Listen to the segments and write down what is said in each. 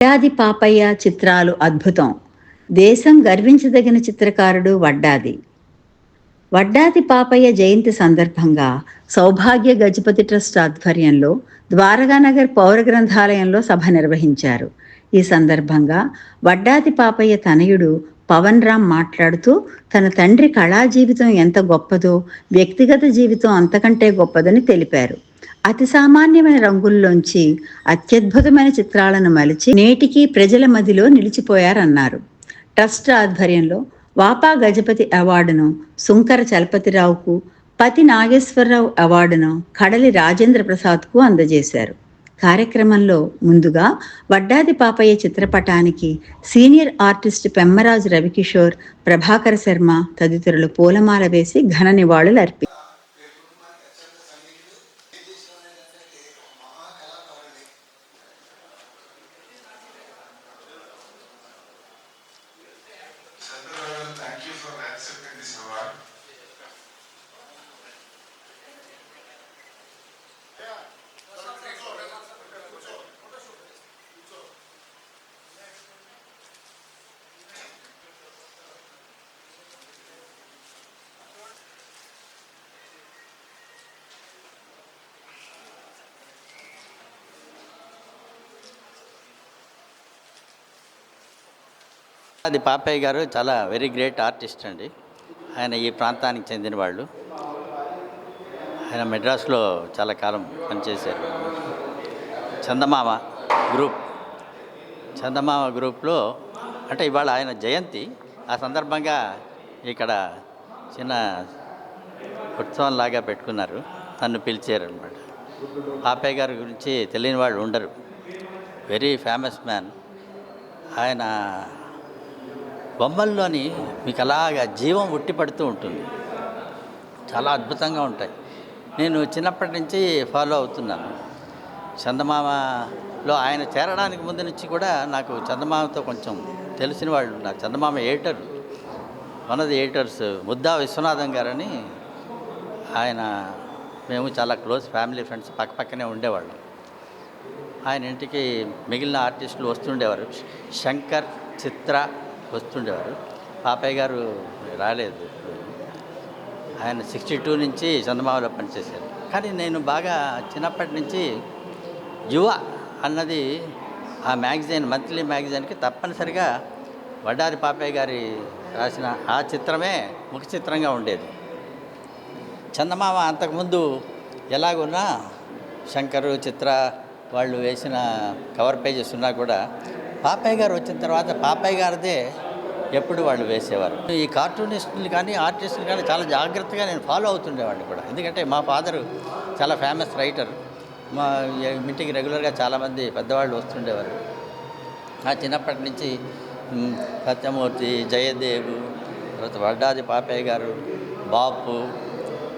వడ్డాది పాపయ్య చిత్రాలు అద్భుతం. దేశం గర్వించదగిన చిత్రకారుడు వడ్డాది. వడ్డాది పాపయ్య జయంతి సందర్భంగా సౌభాగ్య గజపతి ట్రస్ట్ ఆధ్వర్యంలో ద్వారకానగర్ పౌర గ్రంథాలయంలో సభ నిర్వహించారు. ఈ సందర్భంగా వడ్డాది పాపయ్య తనయుడు పవన్ రామ్ మాట్లాడుతూ తన తండ్రి కళా జీవితం ఎంత గొప్పదో వ్యక్తిగత జీవితం అంతకంటే గొప్పదని తెలిపారు. అతి సామాన్యమైన రంగుల్లోంచి అత్యద్భుతమైన చిత్రాలను మలిచి నేటికి ప్రజల మదిలో నిలిచిపోయారన్నారు. ట్రస్ట్ ఆధ్వర్యంలో వాపా గజపతి అవార్డును సుంకర చలపతిరావుకు పతి నాగేశ్వరరావు అవార్డును కడలి రాజేంద్ర ప్రసాద్కు అందజేశారు. కార్యక్రమంలో ముందుగా వడ్డాది పాపయ్య చిత్రపటానికి సీనియర్ ఆర్టిస్ట్ పెమ్మరాజు రవికిషోర్ ప్రభాకర శర్మ తదితరులు పూలమాల వేసి ఘన నివాళులు అర్పి అది పాపయ్య గారు చాలా వెరీ గ్రేట్ ఆర్టిస్ట్ అండి. ఆయన ఈ ప్రాంతానికి చెందిన వాళ్ళు. ఆయన మెడ్రాస్లో చాలా కాలం పనిచేశారు. చందమామ గ్రూప్ చందమామ గ్రూప్లో అంటే ఇవాళ ఆయన జయంతి. ఆ సందర్భంగా ఇక్కడ చిన్న ఉత్సవం లాగా పెట్టుకున్నారు. నన్ను పిలిచారు అనమాట పాపయ్య గారి గురించి తెలియని వాళ్ళు ఉండరు. వెరీ ఫేమస్ మ్యాన్ ఆయన బొమ్మల్లోని మీకు అలాగా జీవం ఉట్టిపడుతూ ఉంటుంది. చాలా అద్భుతంగా ఉంటాయి. నేను చిన్నప్పటి నుంచి ఫాలో అవుతున్నాను. చందమామలో ఆయన చేరడానికి ముందు నుంచి కూడా నాకు చందమామతో కొంచెం తెలిసిన వాళ్ళు ఉన్నారు. Chandamama editor one of the editors Mudda Viswanatham గారని ఆయన మేము చాలా క్లోజ్ ఫ్యామిలీ ఫ్రెండ్స్ పక్క పక్కనే ఉండేవాళ్ళం. ఆయన ఇంటికి మిగిలిన ఆర్టిస్టులు వస్తుండేవారు. శంకర్ చిత్ర వస్తుండేవారు పాపయ్య గారు రాలేదు. ఆయన సిక్స్టీ టూ నుంచి చందమామలో పనిచేశారు. కానీ నేను బాగా చిన్నప్పటి నుంచి యువ అన్నది ఆ మ్యాగజైన్ మంత్లీ మ్యాగజైన్కి తప్పనిసరిగా వడ్డారి పాపయ్య గారి రాసిన ఆ చిత్రమే ముఖ చిత్రంగా ఉండేది. చందమామ అంతకుముందు ఎలాగున్నా శంకరు చిత్ర వాళ్ళు వేసిన కవర్ పేజెస్ ఉన్నా కూడా పాపయ్య గారు వచ్చిన తర్వాత పాపయ్య గారిదే ఎప్పుడు వాళ్ళు వేసేవారు. ఈ కార్టూనిస్టులు కానీ ఆర్టిస్టులు కానీ చాలా జాగ్రత్తగా నేను ఫాలో అవుతుండేవాడిని కూడా. ఎందుకంటే మా ఫాదరు చాలా ఫేమస్ రైటర్ మా ఇంటికి రెగ్యులర్గా చాలామంది పెద్దవాళ్ళు వస్తుండేవారు. ఆ చిన్నప్పటి నుంచి సత్యమూర్తి జయదేవ్ తర్వాత వడ్డాది పాపయ్య గారు బాపు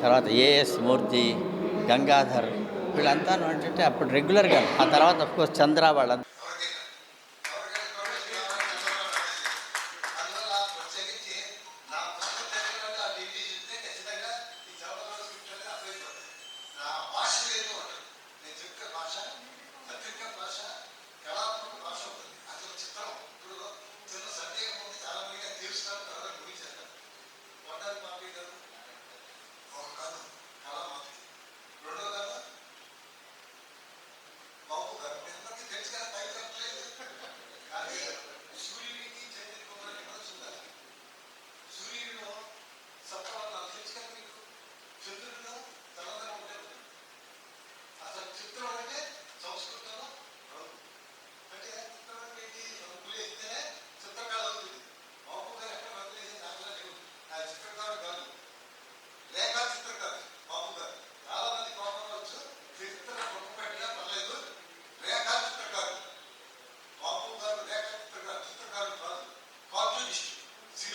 తర్వాత ఏఎస్ మూర్తి గంగాధర్ వీళ్ళంతా ఏంటంటే అప్పుడు రెగ్యులర్గా ఆ తర్వాత అఫ్కోర్స్ చంద్ర వాళ్ళంతా.